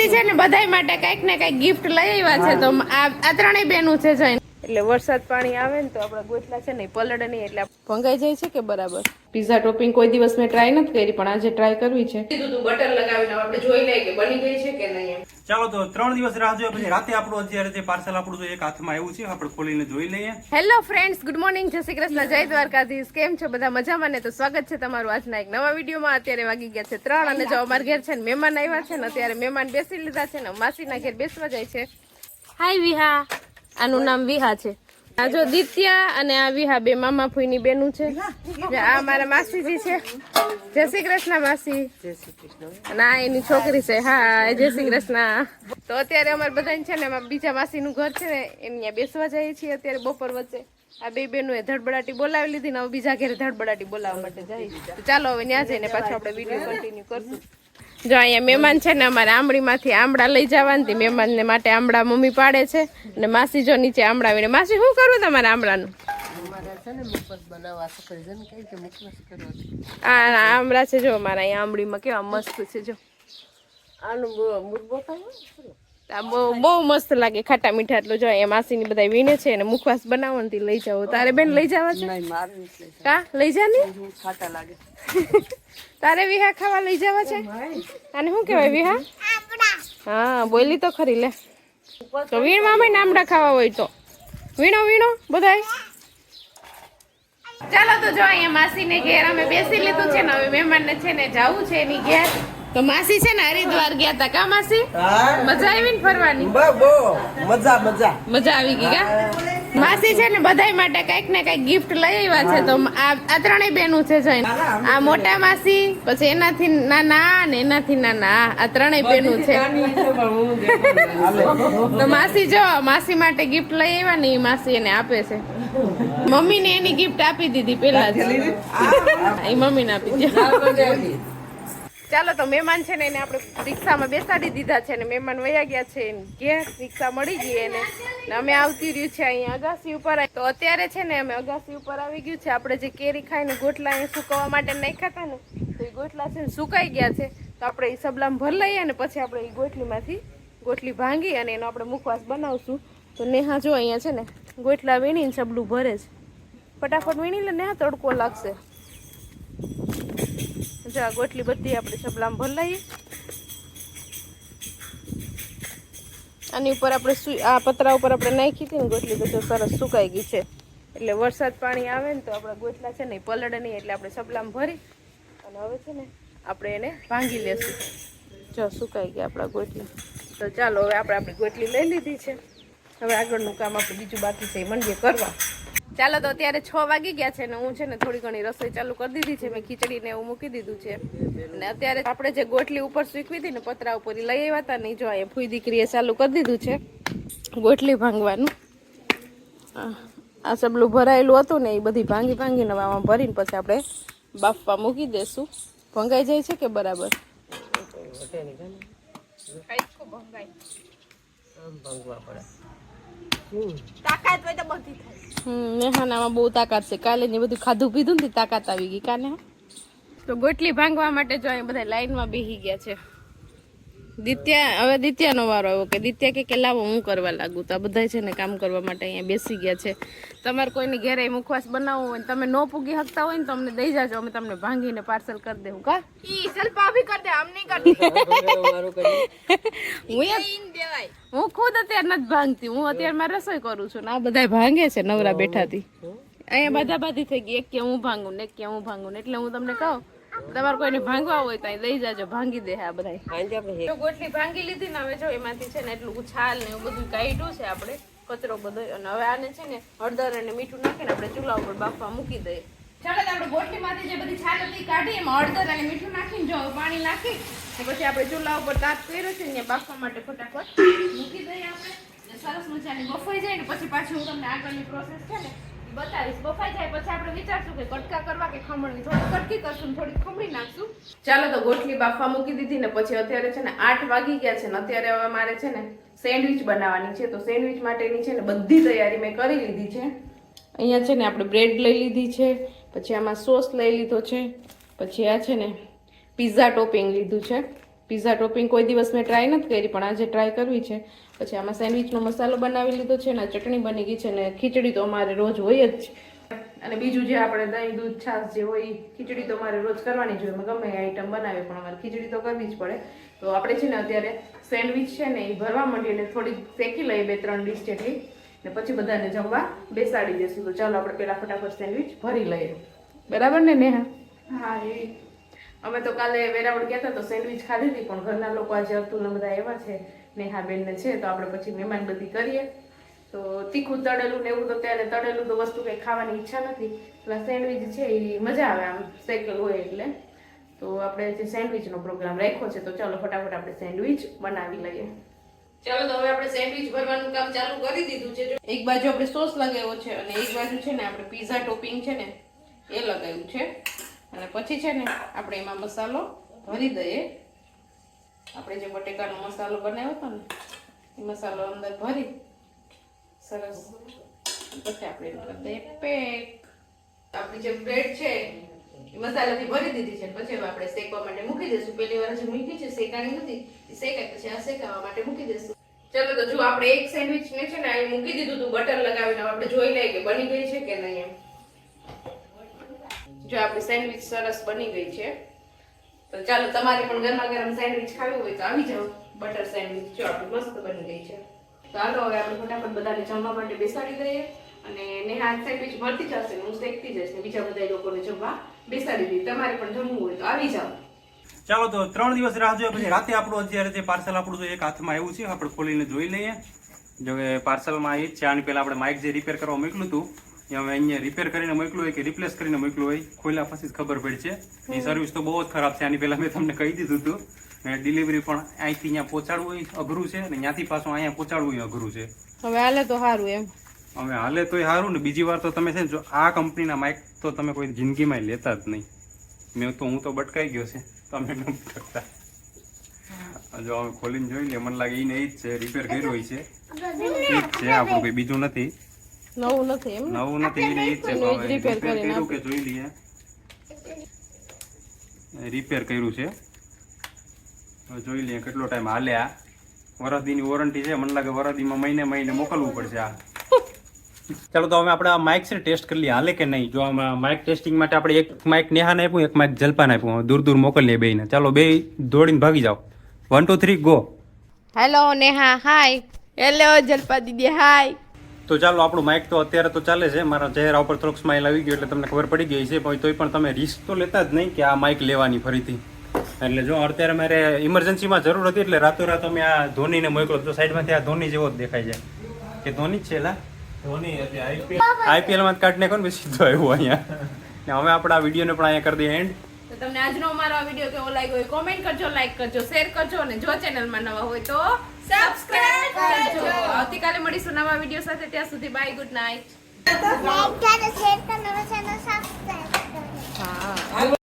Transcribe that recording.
માસી છે ને બધા માટે કંઈક ને કંઈક ગિફ્ટ લઈ આવ્યા છે. તો આ આ ત્રણેય બેનું છે જોઈને. એટલે વરસાદ પાણી આવે ને તો આપણા ગોટલા છે ને પલળે નહીં એટલે ભંગાઈ જાય છે કે બરાબર? પીઝા ટોપિંગ કોઈ દિવસ મેં ટ્રાય નથી કરી પણ આજે ટ્રાય કરવી છે. કીધું તું બટર લગાવીને આપણે જોઈ લઈએ કે બની ગઈ છે કે નહીં ચાલો તો ત્રણ દિવસ રાહ જોઈએ પછી રાતે આપણું અત્યારે જે પાર્સલ આપણું એક હાથમાં આવ્યું છે આપણે ખોલીને જોઈ લઈએ. હેલો ફ્રેન્ડ્સ ગુડ મોર્નિંગ જય શ્રી કૃષ્ણ જય દ્વારકાધીશ. કેમ છો બધા? મજામાં ને? તો સ્વાગત છે તમારું આજના એક નવા વિડીયોમાં. અત્યારે વાગી ગયા છે ત્રણ અને જો અમારા ઘેર છે ને મહેમાન આવ્યા છે ને અત્યારે મહેમાન બેસી લીધા છે ને માસીના ઘેર બેસવા જાય છે. હાય વિહા આનું નામ વિહા છે. આ જો દિત્યા અને આ વિહા બે મામા ફૂઈની બેનું છે. આ મારા માસીજી છે. જય શ્રી કૃષ્ણ માસી. અને આ એની છોકરી છે. હા, જય શ્રી કૃષ્ણ. તો અત્યારે અમારે બધાને છે ને બીજા માસીનું ઘર છે ને, એમ બેસવા જઈએ છીએ અત્યારે બપોર વચ્ચે. આ બે બેનું એ ધડબડાટી બોલાવી લીધી ને હવે બીજા ઘરે ધડબડાટી બોલાવવા માટે જાય ચાલો, હવે ત્યાં જઈને પાછો આપણે વીડિયો કન્ટિન્યુ કરશું. જો અહીંયા મહેમાન છે ને અમારે આંબળીમાંથી આંબળા લઈ જવાની મહેમાનને માટે આંબળા મમ્મી પાડે છે. અને માસી જો નીચે આંબળા વીણે. માસી શું કરવું તમારે આંબળાનું? આ આંબળા છે જો મારા અહીંયા આંબળીમાં કેવા મસ્ત છે જો. બહુ બહુ મસ્ત લાગે ખાટા મીઠા. એટલું જો અહીંયા માસીની બધા વીણે છે અને મુખવાસ બનાવવાની લઈ જાવ તારે બેન લઈ જવા છે? કા? લઈ જા ને તારે વિહા ખાવા લઈ જવા છે? અને શું કહેવાય વિહા? હા બોલી તો ખરી લે. તો વીણ મામા નામડા ખાવા હોય તો. વીણો વીણો બધાય. ચાલો તો જો અહીંયા માસીને ઘેર અમે બેસી લીધું છે ને હવે મહેમાનને છે ને જવું છે એની ઘેર. તો માસી છે ને હરિદ્વાર ગયા તા કા માસી? મજા આવી ને ફરવાની? બહુ મજા મજા. મજા આવી ગઈ કા? માસી છે ને બધાય માટે કંઈક ને કંઈક ગિફ્ટ લઈ આવ્યા છે. તો આ આ ત્રણેય બેનું છે જોઈને. આ મોટા માસી પછી એનાથી નાના ને એનાથી નાના આ ત્રણેય બેનું છે. તો માસી જો માસી માટે ગિફ્ટ લઈ આવ્યા ને એ માસી એને આપે છે. મમ્મી ને એની ગિફ્ટ આપી દીધી પેલા જ. એ મમ્મી ને આપી દીધી. ચાલો તો મહેમાન છે ને એને આપણે રિક્ષામાં બેસાડી દીધા છે ને મહેમાન વયા ગયા છે એને ઘેર રિક્ષા મળી ગઈ એને. ને અમે આવતી રહ્યું છે અહીંયા અગાસી ઉપર. તો અત્યારે છે ને અમે અગાસી ઉપર આવી ગયું છે. આપણે જે કેરી ખાઈને ગોટલા અહીંયા સુકવવા માટે નાખ્યા હતા ને, તો એ ગોટલા છે ને સુકાઈ ગયા છે. તો આપણે એ સબલામ ભર લઈએ ને પછી આપણે એ ગોટલીમાંથી ગોટલી ભાંગી અને એનો આપણે મુખવાસ બનાવશું. તો નેહા જો અહીંયા છે ને ગોટલા વીણીને સબલું ભરે છે. ફટાફટ વીણી લે, નેહા તડકો લાગશે. જો આ ગોટલી બધી આપણે સબલામ ભર આની ઉપર આપણે આ પતરા ઉપર આપણે નાખી હતી ને ગોટલી બધું સરસ સુકાઈ ગઈ છે. એટલે વરસાદ પાણી આવે ને તો આપણા ગોટલા છે ને એ પલળે નહીં, એટલે આપણે સબલામ ભરી અને હવે છે ને આપણે એને ભાંગી લેશું. જો સુકાઈ ગયા આપણા ગોટલી. તો ચાલો, હવે આપણે આપણી ગોટલી લઈ લીધી છે. હવે આગળનું કામ આપણે બીજું બાકી છે એ મંડીએ કરવા. ચાલો તો અત્યારે છ વાગી ગયા છે ને હું છે ને થોડી ઘણી રસોઈ ચાલુ કરી દીધી છે. મેં ખીચડી ને એવું મૂકી દીધું છે. ને અત્યારે આપણે જે ગોટલી ઉપર સૂકવી હતી ને પતરા ઉપર લઈ આવ્યા હતા નહીં જો અહીંયા ફૂઈ દીકરીએ ચાલુ કરી દીધું છે. ગોટલી ભાંગવાનું. આ- આ સબલું ભરાયેલું હતું ને એ બધી ભાંગી ભાંગીને આમાં ભરીને પછી આપણે બાફવા મૂકી દેશું. ભંગાઈ જાય છે કે બરાબર? હમ નેહાનામાં બહુ તાકાત છે. કાલે ને બધું ખાધું પીધું ને તાકાત આવી ગઈ. કાને તો ગોટલી ભાંગવા માટે જો અહીં બધા લાઈનમાં બેસી ગયા છે. દિત્યા હવે દિત્યાનો વારો આવ્યો કે દિત્યા કે કે લાવો હું કરવા લાગુ તો આ બધા છે ને કામ કરવા માટે અહીંયા બેસી ગયા છે. તમારે કોઈની ઘરે મુખવાસ બનાવવું હોય તમે ન પૂગી શકતા હોય ને તો અમને દઈ જાજો અમે તમને ભાંગીને પાર્સલ કરી દેવું કા? ઈ સલ્પા ભી કર દે આમ નહીં હું એક- હું ખુદ અત્યારે નથી ભાંગતી હું અત્યારે મારે રસોઈ કરું છું ને આ બધા ભાંગે છે નવરા બેઠાથી. અહીંયા બધા બાધી થઈ ગઈ એક કે હું ભાંગું ને એક કે હું ભાંગું ને એટલે હું તમને કહું તમારે કોઈને ભાંગવા હોય તો અહીં લઈ જાજો ભાંગી દે આ બધા જો ગોટલી ભાંગી લીધી ને હવે જો એમાંથી છે ને એટલું છાલ ને એવું બધું કાઢ્યું છે આપણે કચરો બધો અને હવે આને છે ને હળદર અને મીઠું નાખીને આપણે ચૂલા ઉપર બાફવા મૂકી દઈએ. ચાલો આપણે ગોટલીમાંથી જે બધી છાલ હતી કાઢી એમાં હળદર અને મીઠું નાખીને જો પાણી નાખી ને પછી આપણે ચૂલા ઉપર તાપ કર્યો છે ને બાફવા માટે ફટાફટ મૂકી દઈએ આપણે. સરસ મજાની બફાઈ જાય ને પછી પાછી હું તમને આગળની પ્રોસેસ છે ને બતાવીશ. બફાઈ જાય પછી આપણે વિચારશું કે કટકા કરવા કે ખમણની. થોડી કટકી કરશું થોડી ખમણી નાખશું. ચાલો તો ગોટલી બાફવા મૂકી દીધી ને પછી અત્યારે છે ને આઠ વાગી ગયા છે ને અત્યારે હવે મારે છે ને સેન્ડવિચ બનાવવાની છે. તો સેન્ડવિચ માટેની છે ને બધી તૈયારી મેં કરી લીધી છે. અહીંયા છે ને આપણે બ્રેડ લઈ લીધી છે, પછી આમાં સોસ લઈ લીધો છે, પછી આ છે ને પિઝા ટોપિંગ લીધું છે. પીઝા ટોપિંગ કોઈ દિવસ મેં ટ્રાય નથી કરી, પણ આજે ટ્રાય કરવી છે. પછી આમાં સેન્ડવિચનો મસાલો બનાવી લીધો છે ને, ચટણી બની ગઈ છે ને, ખીચડી તો અમારે રોજ હોય જ છે. અને બીજું જે આપણે દહીં, દૂધ, છાશ જે હોય ખીચડી તો અમારે રોજ કરવાની જ હોય અમે ગમે આઈટમ બનાવીએ પણ અમારે ખીચડી તો કરવી જ પડે. તો આપણે છે ને અત્યારે સેન્ડવિચ છે ને એ ભરવા માંડીએ ને થોડી શેકી લઈએ બે, ત્રણ ડીશ જેટલી. ને પછી બધાને જમવા બેસાડી દઈશું તો ચાલો આપણે પહેલાં ફટાફટ સેન્ડવિચ ભરી લઈએ. બરાબર ને, નેહા? હા, એ અમે તો કાલે વેરાવળ ગયા હતા તો સેન્ડવિચ ખાધી હતી, પણ ઘરના લોકો આજે અતુલ બધા એવા છે નેહાબેન ને છે, તો આપણે પછી મહેમાન બધી કરીએ. તો તીખું તળેલું ને એવું તો ત્યારે તળેલું તો વસ્તુ કંઈ ખાવાની ઈચ્છા નથી એટલે સેન્ડવિચ છે એ મજા આવે આમ શેકેલ હોય એટલે. તો આપણે જે સેન્ડવિચનો પ્રોગ્રામ રાખ્યો છે, તો ચાલો ફટાફટ આપણે સેન્ડવિચ બનાવી લઈએ. ચાલો તો હવે આપણે સેન્ડવિચ ભરવાનું કામ ચાલુ કરી દીધું છે. એક બાજુ આપણે સોસ લગાવ્યો છે અને એક બાજુ છે ને આપણે પીઝા ટોપિંગ છે ને, એ લગાવ્યું છે. અને પછી છે ને આપણે એમાં મસાલો ભરી દઈએ. આપણે જે બટેકાનો મસાલો બનાવ્યો હતો ને, એ મસાલો અંદર ભરી સરસ. પછી આપણે કરી દઈએ પેક. આપણી જે બ્રેડ છે, એ મસાલાથી ભરી દીધી છે પછી હવે આપણે શેકવા માટે મૂકી દઈશું. પહેલી વાર જે મૂકી છે, શેકાણી નથી. શેકાય, પછી આ શેકાવા માટે મૂકી દઈશું. ચલો તો જો આપણે એક સેન્ડવિચ ને છે ને મૂકી દીધું હતું બટર લગાવીને. આપણે જોઈ લઈએ કે બની ગઈ છે કે નહીં એમ. જો આપણી સેન્ડવિચ સરસ બની ગઈ છે, તો ચાલો તમારે પણ ગરમા ગરમ સેન્ડવિચ ખાવી હોય તો આવી જાઓ. બટર સેન્ડવિચ જો આપણી મસ્ત બની ગઈ છે. હાલો, હવે આપણે ફટાફટ બધાને જમવા માટે બેસાડી દઈએ અને નેહા સેન્ડવિચ મળતી જશે હું શેકતી જશે બીજા બધા લોકોને જમવા બેસાડી દઈએ તમારે પણ જમવું હોય તો આવી જાઓ. ચાલો, તો ત્રણ દિવસ રાહ જોઈએ પછી રાતે આપણું અત્યારે જે પાર્સલ આપણું એક હાથમાં આવ્યું છે. આપણે ખોલીને જોઈ લઈએ. જો પાર્સલમાં એ જ છે, આની પહેલાં આપણે માઇક જે રિપેર કરવા મોકલ્યું હતું એ હવે અહીંયા રિપેર કરીને મોકલું હોય કે રિપ્લેસ કરીને મોકલું હોય ખોલ્યા પછી જ ખબર પડશે એ સર્વિસ તો બહુ જ ખરાબ છે. આની પહેલા મેં તમને કહી દીધું હતું. ડિલિવરી પણ અહીંથી અહીંયા પહોંચાડવું અઘરું છે અને ત્યાંથી પાછું અહીંયા પહોંચાડવું અઘરું છે. હવે હાલે તો સારું એમ. હવે હાલે તોય સારું ને બીજી વાર તો તમે છે ને જો આ કંપનીના માઇક તો તમે કોઈ જિંદગીમાં લેતા જ નહીં. મેં તો હું તો બટકાઈ ગયો છે. તમે ન બટકતા જો અમે ખોલીને જોઈ લે મને લાગે એને એ જ છે. રિપેર કર્યું હોય છે. એ જ છે. આપણું કોઈ બીજું નથી. નવું નથી એમ નવું નથી એને એ જ છે કરીને કર્યું કે જોઈ લઈએ. રિપેર કર્યું છે. હવે જોઈ લઈએ કેટલો ટાઈમ હાલે આ. વરદીની વોરંટી છે. મને લાગે વરદીમાં મહિને મહિને મોકલવું પડશે આ. ચાલો તો હવે આપણે આ માઇક છે ટેસ્ટ કરી લઈએ. હાલે કે નહીં? જો આમાં માઇક ટેસ્ટિંગ માટે આપણે એક માઇક નેહાને આપ્યું એક માઇક જલપાને આપ્યું. દૂર દૂર મોકલીએ બેને ચાલો બે દોડીને ભાગી જાઓ. One two three go hello Neha. Hi hello Jalpa દીદી. હાય તો ચાલો આપણું માઇક તો અત્યારે તો ચાલે છે. મારા ચહેરા ઉપર થોડોક સ્માઇલ આવી ગયો એટલે તમને ખબર પડી ગઈ છે પણ તોય પણ તમે રિસ્ક તો લેતા જ નહીં કે આ માઇક લેવાની ફરીથી. એટલે જો અત્યારે મારે ઇમરજન્સીમાં જરૂર હતી એટલે રાતોરાત અમે આ ધોનીને મોકલો. તો સાઈડમાંથી આ ધોની જેવો જ દેખાય છે. કે ધોની જ છે ધોની એટલે આઈપીએલ આઈપીએલમાં જ કાઢી નાખો ને સીધો આવ્યો અહીંયા. ને હવે આપણે આ વિડીયોને પણ અહીંયા કરી દઈએ એન્ડ તમને આજનો અમારો આ વીડિયો કેવો લાગ્યો હોય કોમેન્ટ કરજો લાઈક કરજો શેર કરજો અને જો ચેનલમાં નવા હોય તો સબસ્ક્રાઇબ કરજો. આવતીકાલે મળીશું નવા વીડિયો સાથે ત્યાં સુધી બાય ગુડ નાઇટ લાઈક કરો શેર કરો નવા ચેનલ સબસ્ક્રાઇબ કરો હા